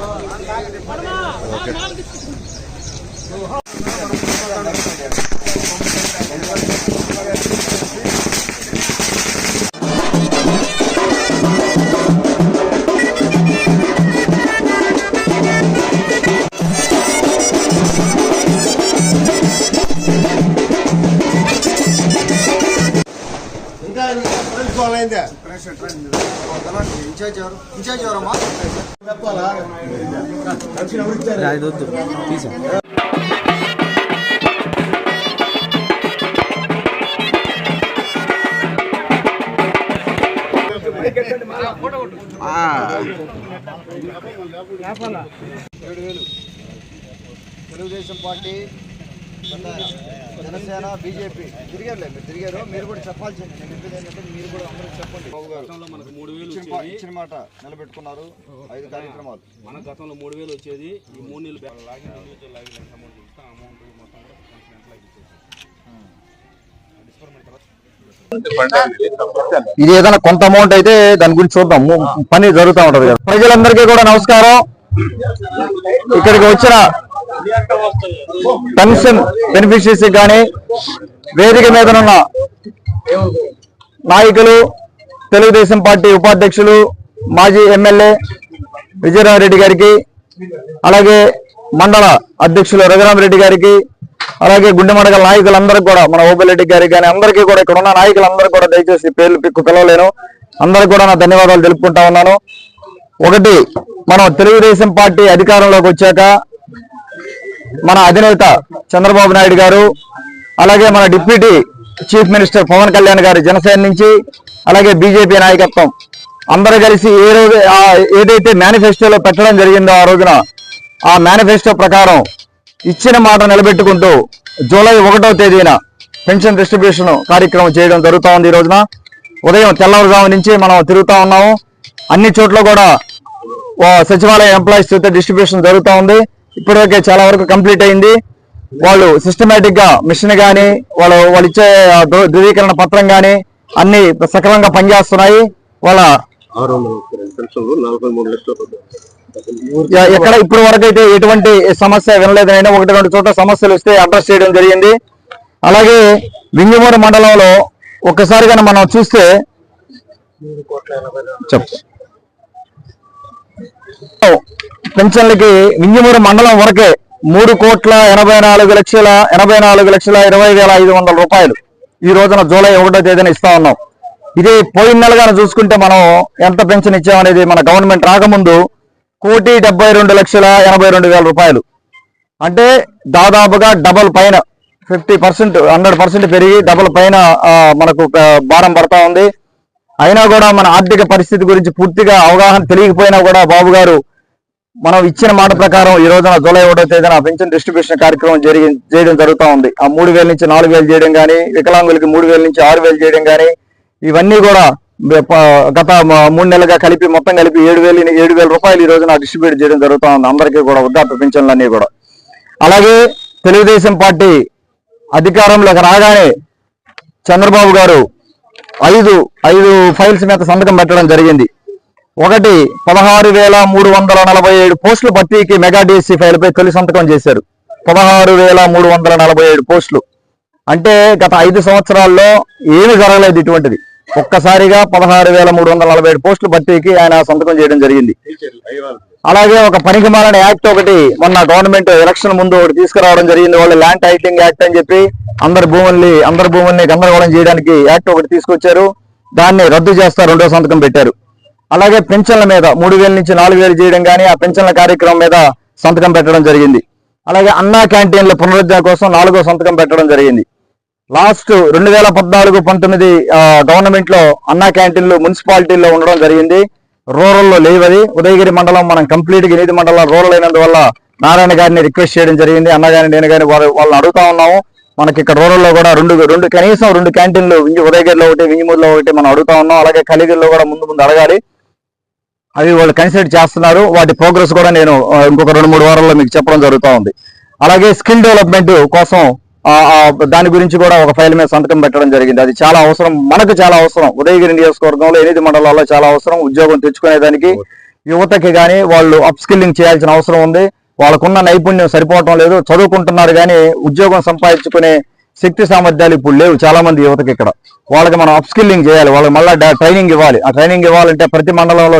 Okay. అయిందా incharge ఎవరు incharge ఎవరమ్మా వద్దు తీసు తెలుగుదేశం పార్టీ జనసేన బీజేపీ తిరిగారులే మీరు తిరిగారు. మీరు కూడా చెప్పాల్సింది నేను చెప్పేది ఏంటంటే మీరు కూడా అందరూ చెప్పండి. బాబు గారు ఇచ్చిన మాట నిలబెట్టుకున్నారు ఐదు కార్యక్రమాలు. మన గతంలో మూడు వేలు వచ్చేది. ఈ మూడు నెలలు బ్యాక్ లాగిన ఇండివిజువల్ లాగిన ఎంత అమౌంట్ ఇస్తాం అమౌంట్ మొత్తం కూడా పెన్షన్ ఎంత లాగిచ్చేసాం డిస్పర్మెంట్ తర్వాత ఇది ఏదైనా కొంత అమౌంట్ అయితే దాని గురించి చూద్దాం. ము- పని జరుగుతూ ఉంటది కదా. ప్రజలందరికీ కూడా నమస్కారం. ఇక్కడికి వచ్చిన పెన్షన్ బెనిఫిషరీస్ కానీ వేదిక మీద ఉన్న నాయకులు తెలుగుదేశం పార్టీ ఉపాధ్యక్షులు మాజీ ఎమ్మెల్యే విజయరామరెడ్డి గారికి అలాగే మండల అధ్యక్షులు రఘురామరెడ్డి గారికి అలాగే గుండె మండల నాయకులందరికీ కూడా మన ఓబిరెడ్డి గారికి కానీ అందరికీ కూడా ఇక్కడ ఉన్న నాయకులందరూ కూడా దయచేసి పేర్లు పిక్కు పిలవలేను అందరికీ కూడా నా ధన్యవాదాలు తెలుపుకుంటా ఉన్నాను. ఒకటి మనం తెలుగుదేశం పార్టీ అధికారంలోకి వచ్చాక మన అధినేత చంద్రబాబు నాయుడు గారు అలాగే మన deputy chief minister Pawan Kalyan garu Janasena నుంచి అలాగే బీజేపీ నాయకత్వం. అందరూ కలిసి ఏ రోజు ఏదైతే మేనిఫెస్టోలో పెట్టడం జరిగిందో ఆ రోజున ఆ మేనిఫెస్టో ప్రకారం ఇచ్చిన మాట నిలబెట్టుకుంటూ జూలై ఒకటో తేదీన పెన్షన్ డిస్ట్రిబ్యూషన్ కార్యక్రమం చేయడం జరుగుతూ ఉంది ఈ రోజున. ఉదయం తెల్లవారుజాము నుంచి మనం తిరుగుతూ ఉన్నాము. అన్ని చోట్ల కూడా సచివాలయ ఎంప్లాయీస్ చేత డిస్ట్రిబ్యూషన్ జరుగుతూ ఉంది. ఇప్పటివరకే చాలా వరకు కంప్లీట్ అయింది. వాళ్ళు సిస్టమేటిక్గా మిషన్ గాని వాళ్ళు వాళ్ళు ఇచ్చే ధృవీకరణ పత్రం గాని అన్ని సక్రమంగా పనిచేస్తున్నాయి. వాళ్ళ ఎక్కడ ఇప్పటి వరకు అయితే ఎటువంటి సమస్య వినలేదు నేను ఒకటి రెండు చోట్ల సమస్యలు వస్తే అడ్రస్ చేయడం జరిగింది. అలాగే వింజమూరు మండలంలో ఒక్కసారిగా మనం చూస్తే చెప్పు. పెన్షన్లకి మింజమూరు మండలం వరకే మూడు కోట్ల ఎనభై నాలుగు లక్షల ఎనభై నాలుగు లక్షల ఇరవై వేల ఐదు వందల రూపాయలు ఈ రోజున జూలై ఒకటో తేదీన ఇస్తా ఉన్నాం. ఇది పోయిన నెలగా చూసుకుంటే మనం ఎంత పెన్షన్ ఇచ్చామనేది మన గవర్నమెంట్ రాకముందు కోటి డెబ్బై రెండు లక్షల ఎనభై రెండు వేల రూపాయలు. అంటే దాదాపుగా డబల్ పైన ఫిఫ్టీ పర్సెంట్ హండ్రెడ్ పర్సెంట్ పెరిగి డబల్ పైన మనకు భారం పడతా ఉంది. అయినా కూడా మన ఆర్థిక పరిస్థితి గురించి పూర్తిగా అవగాహన తెలియకపోయినా కూడా బాబు గారు మనం ఇచ్చిన మాట ప్రకారం ఈ రోజున జూలై ఒకటో తేదీన పెన్షన్ డిస్ట్రిబ్యూషన్ కార్యక్రమం జరిగి చేయడం జరుగుతూ ఉంది. ఆ మూడు వేల నుంచి నాలుగు వేలు చేయడం కానీ వికలాంగులకి మూడు వేల నుంచి ఆరు వేలు చేయడం కానీ ఇవన్నీ కూడా గత మూడు నెలలుగా కలిపి మొత్తం కలిపి ఏడు వేలు ఏడు వేల రూపాయలు ఈ రోజున డిస్ట్రిబ్యూట్ చేయడం జరుగుతూ ఉంది. అందరికీ కూడా వృద్ధాప్య పెన్షన్లన్నీ కూడా. అలాగే తెలుగుదేశం పార్టీ అధికారంలోకి రాగానే చంద్రబాబు గారు ఐదు ఐదు ఫైల్స్ మీద సంతకం పెట్టడం జరిగింది. ఒకటి పదహారు వేల మూడు వందల నలభై ఏడు పోస్టులు భర్తీకి మెగా డిఎస్సి ఫైల్ పై తొలి సంతకం చేశారు. పదహారు వేల మూడు వందల నలభై ఏడు పోస్టులు. అంటే గత ఐదు సంవత్సరాల్లో ఏమి జరగలేదు ఇటువంటిది. ఒక్కసారిగా పదహారు వేల మూడు వందల నలభై ఏడు పోస్టులు భర్తీకి ఆయన సంతకం చేయడం జరిగింది. అలాగే ఒక పనికిమాలిన యాక్ట్ ఒకటి మొన్న గవర్నమెంట్ ఎలక్షన్ ముందు ఒకటి తీసుకురావడం జరిగింది. వాళ్ళు ల్యాండ్ టైటిలింగ్ యాక్ట్ అని చెప్పి అందరి భూముల్ని అందరి భూముల్ని గందరగోళం చేయడానికి యాక్ట్ ఒకటి తీసుకొచ్చారు. దాన్ని రద్దు చేస్తా రెండో సంతకం పెట్టారు. అలాగే పెన్షన్ల మీద మూడు వేల నుంచి నాలుగు వేలు చేయడం కానీ ఆ పెన్షన్ల కార్యక్రమం మీద సంతకం పెట్టడం జరిగింది. అలాగే అన్నా క్యాంటీన్ల పునరుద్ధరణ కోసం నాలుగో సంతకం పెట్టడం జరిగింది. లాస్ట్ రెండు వేల పద్నాలుగు పంతొమ్మిది గవర్నమెంట్లో అన్నా క్యాంటీన్లు మున్సిపాలిటీల్లో ఉండడం జరిగింది. రూరల్లో లేవది ఉదయగిరి మండలం మనం కంప్లీట్గా ఎనిమిది మండలం రూరల్ అయినందువల్ల నారాయణ గారిని రిక్వెస్ట్ చేయడం జరిగింది. అన్న గారిని నేను గారిని వారు- వాళ్ళని అడుగుతా ఉన్నాము. మనకి ఇక్కడ రూరల్లో కూడా రెండు రెండు కనీసం రెండు క్యాంటీన్లు ఉదయగిరిలో ఒకటి వింగిమూరులో ఒకటి మనం అడుగుతా ఉన్నాం. అలాగే కలిగిరిలో కూడా ముందు ముందు అడగాలి. అవి వాళ్ళు కన్సిడర్ చేస్తున్నారు. వాటి ప్రోగ్రెస్ కూడా నేను ఇంకొక రెండు మూడు వారాల్లో మీకు చెప్పడం జరుగుతూ ఉంది. అలాగే స్కిల్ డెవలప్మెంట్ కోసం దాని గురించి కూడా ఒక ఫైల్ మీద సంతకం పెట్టడం జరిగింది. అది చాలా అవసరం మనకు చాలా అవసరం. ఉదయగిరి నియోజకవర్గంలో ఎనిమిది మండలాల్లో చాలా అవసరం. ఉద్యోగం తెచ్చుకునేదానికి యువతకి కానీ వాళ్ళు అప్ స్కిల్లింగ్ చేయాల్సిన అవసరం ఉంది. వాళ్ళకున్న నైపుణ్యం సరిపోవటం లేదు. చదువుకుంటున్నారు కానీ ఉద్యోగం సంపాదించుకునే శక్తి సామర్థ్యాలు ఇప్పుడు లేవు. చాలా మంది యువతకి ఇక్కడ. వాళ్ళకి మనం అప్ స్కిల్లింగ్ చేయాలి. వాళ్ళకి మళ్ళీ ట్రైనింగ్ ఇవ్వాలి. ఆ ట్రైనింగ్ ఇవ్వాలంటే ప్రతి మండలంలో